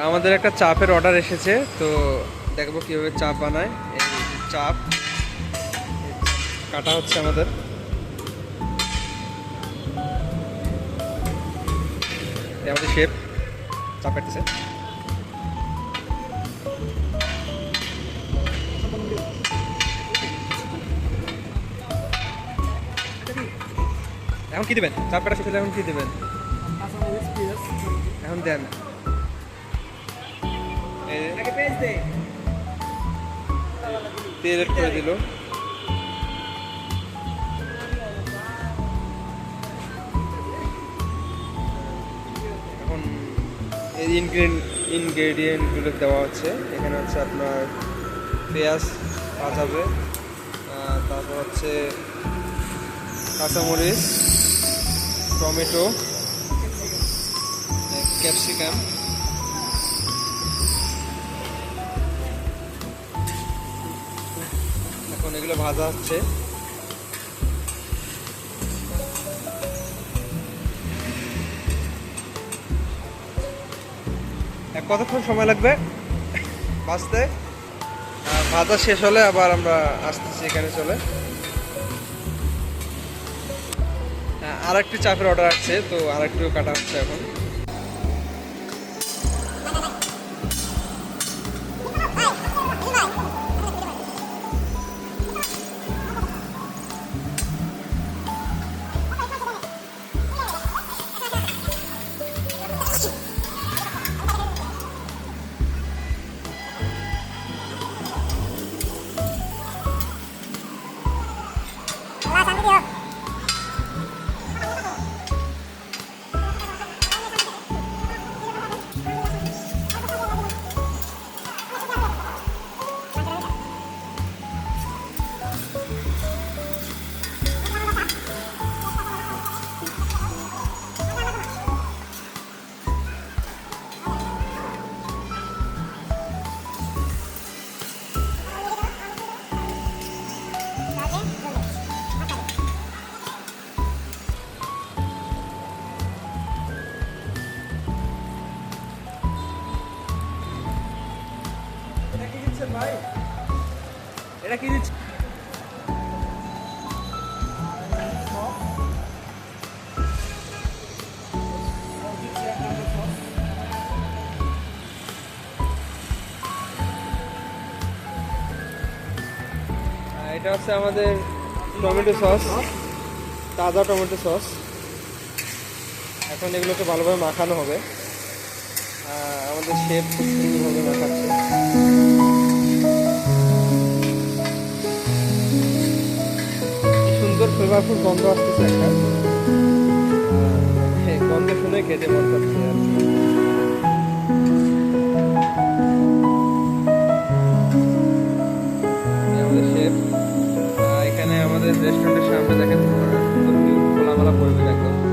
আমাদের একটা চাপের অর্ডার এসেছে তো দেখব কীভাবে চাপ বানায়। এই চাপ কাটা হচ্ছে আমাদের। আমাদের শেপ চাপ কাটতেছে। এখন কি দেবেন? চাপ কাটা শেষ হলে এখন কি দেবেন? এখন দেন। তেল এড করে দিল। এখন এই ইনগ্রেডিয়েন্টগুলো দেওয়া হচ্ছে এখানে হচ্ছে আপনার পেঁয়াজ ভাজাবে। তারপর হচ্ছে কাঁচামরিচ, টমেটো, ক্যাপসিকাম। এগুলো ভাজা হচ্ছে। কতক্ষণ সময় লাগবে ভাজতে? ভাজা শেষ হলে আবার আমরা আসতেছি এখানে চলে। আর একটি চাপের অর্ডার আসছে, তো আর একটু কাটা হচ্ছে এখন। এটা এটা হচ্ছে আমাদের টমেটো সস, তাজা টমেটো সস। এখন এগুলোকে ভালোভাবে মাখানো হবে। আমাদের শেপ সুন্দরভাবে মাখাচ্ছে। খুব গন্ধ আসতেছে একটা। গন্ধ শুনে খেতে মন করছে এখানে আমাদের রেস্টুরেন্টের সামনে দেখেন সুন্দর view, খোলামেলা পরিবেশ একদম।